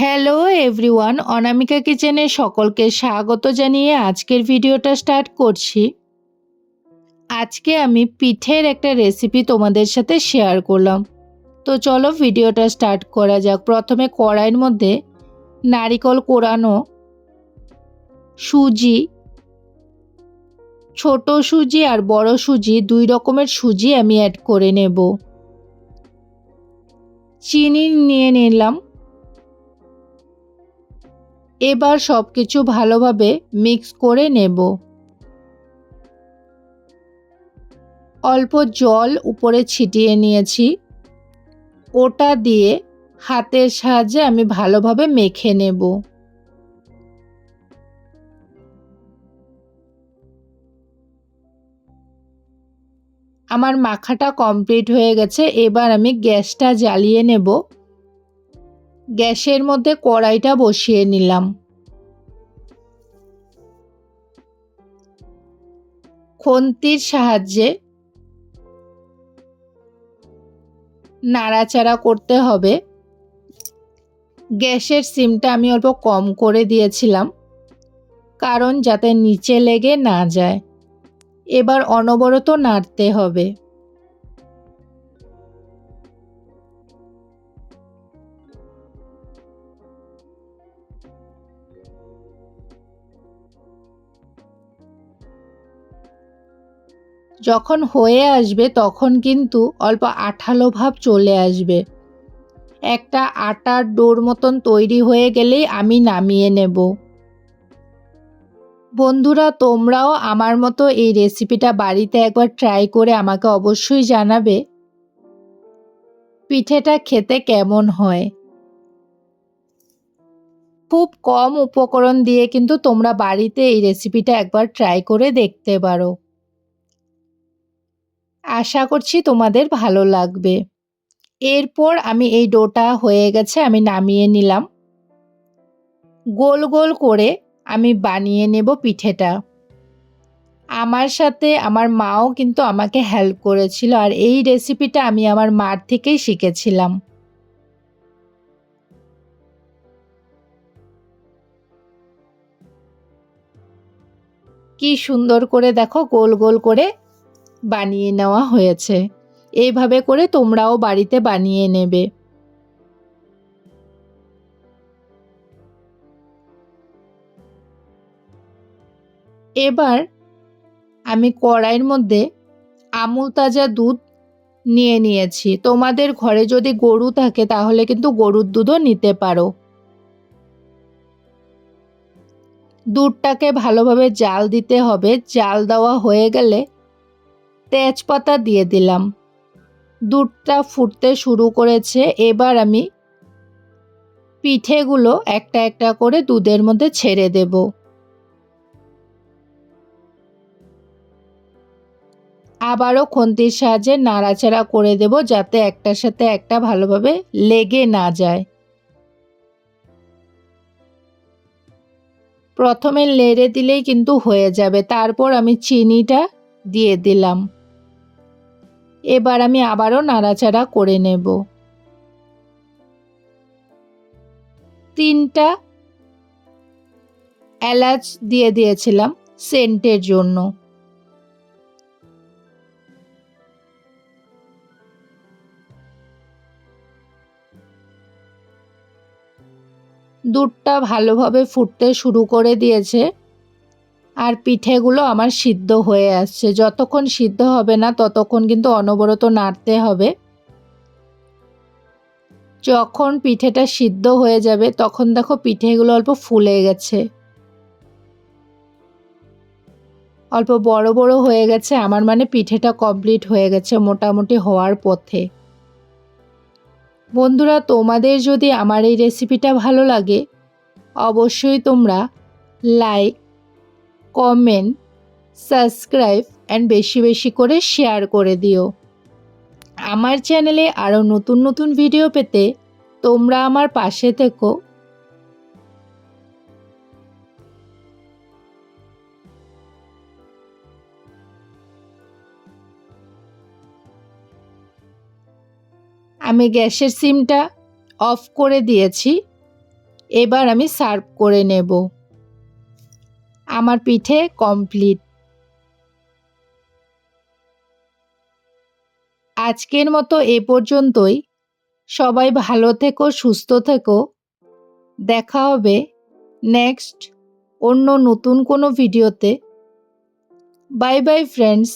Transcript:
Hello everyone অনামিকা কিচেনে সকলকে স্বাগত জানিয়ে আজকের ভিডিওটা স্টার্ট করছি। আজকে আমি পিঠের একটা রেসিপি তোমাদের সাথে শেয়ার করলাম। তো চলো ভিডিওটা স্টার্ট করা যাক। প্রথমে কড়াইয়ের মধ্যে নারিকল কোরানো সুজি, ছোট সুজি আর বড় সুজি, দুই রকমের সুজি আমি অ্যাড করে নেব। চিনি নিয়ে নিলাম। এবার সব কিছু ভালোভাবে মিক্স করে নেব। অল্প জল উপরে ছিটিয়ে নিয়েছি। ওটা দিয়ে হাতের সাহায্যে আমি ভালোভাবে মেখে নেব। আমার মাখাটা কমপ্লিট হয়ে গেছে, এবার আমি গ্যাসটা জ্বালিয়ে নেব। গ্যাসের মধ্যে কড়াইটা বসিয়ে নিলাম। খন্তির সাহায্যে নাড়াচাড়া করতে হবে। গ্যাসের সিমটা আমি অল্প কম করে দিয়েছিলাম, কারণ যাতে নিচে লেগে না যায়। এবার অনবরত নাড়তে হবে। যখন হয়ে আসবে তখন কিন্তু অল্প আঠালো ভাব চলে আসবে। একটা আটার ডোর মতন তৈরি হয়ে গেলেই আমি নামিয়ে নেব। বন্ধুরা, তোমরাও আমার মতো এই রেসিপিটা বাড়িতে একবার ট্রাই করে আমাকে অবশ্যই জানাবে পিঠেটা খেতে কেমন হয়। খুব কম উপকরণ দিয়ে কিন্তু তোমরা বাড়িতে এই রেসিপিটা একবার ট্রাই করে দেখতে পারো। আশা করছি তোমাদের ভালো লাগবে। এরপর আমি এই ডোটা হয়ে গেছে, আমি নামিয়ে নিলাম। গোল গোল করে আমি বানিয়ে নেব পিঠেটা। আমার সাথে আমার মাও কিন্তু আমাকে হেল্প করেছিল আর এই রেসিপিটা আমি আমার মার থেকেই শিখেছিলাম। কি সুন্দর করে দেখো, গোল গোল করে বানিয়ে নেওয়া হয়েছে। এইভাবে করে তোমরাও বাড়িতে বানিয়ে নেবে। এবার আমি কড়াইয়ের মধ্যে আমুল তাজা দুধ নিয়ে নিয়েছি। তোমাদের ঘরে যদি গরু থাকে তাহলে কিন্তু গরুর দুধও নিতে পারো। দুধটাকে ভালোভাবে জাল দিতে হবে। জাল দেওয়া হয়ে গেলে তেজপাতা দিয়ে দিলাম। দুধটা ফুটতে শুরু করেছে, এবার আমি পিঠেগুলো একটা একটা করে দুধের মধ্যে ছেড়ে দেব। আবারও খন্তির সাহায্যে নাড়াচাড়া করে দেব যাতে একটার সাথে একটা ভালোভাবে লেগে না যায়। প্রথমে লেড়ে দিলেই কিন্তু হয়ে যাবে, তারপর আমি চিনিটা দিয়ে দিলাম। এবার আমি আবারও নাড়াচাড়া করে নেব। তিনটা এলাচ দিয়ে দিয়েছিলাম সেন্টের জন্য। দুধটা ভালোভাবে ফুটতে শুরু করে দিয়েছে। আর পিঠেগুলো আমার সিদ্ধ হয়ে আসছে। যতক্ষণ সিদ্ধ হবে না, ততক্ষণ কিন্তু অনবরত নাড়তে হবে। যখন পিঠেটা সিদ্ধ হয়ে যাবে, তখন দেখো পিঠেগুলো অল্প ফুলে গেছে। অল্প বড় বড় হয়ে গেছে, আমার মানে পিঠেটা কমপ্লিট হয়ে গেছে মোটামুটি হওয়ার পথে। বন্ধুরা, তোমাদের যদি আমার এই রেসিপিটা ভালো লাগে, অবশ্যই তোমরা লাইক কমেন্ট সাবস্ক্রাইব অ্যান্ড বেশি বেশি করে শেয়ার করে দিও। আমার চ্যানেলে আরও নতুন নতুন ভিডিও পেতে তোমরা আমার পাশে থেকো। আমি গ্যাসের সিমটা অফ করে দিয়েছি। এবার আমি সার্ভ করে নেব। আমার পিঠে কমপ্লিট আজকের মতো এ পর্যন্তই। সবাই ভালো থেকো, সুস্থ থেকো। দেখা হবে নেক্সট অন্য নতুন কোনো ভিডিওতে বাই বাই ফ্রেন্ডস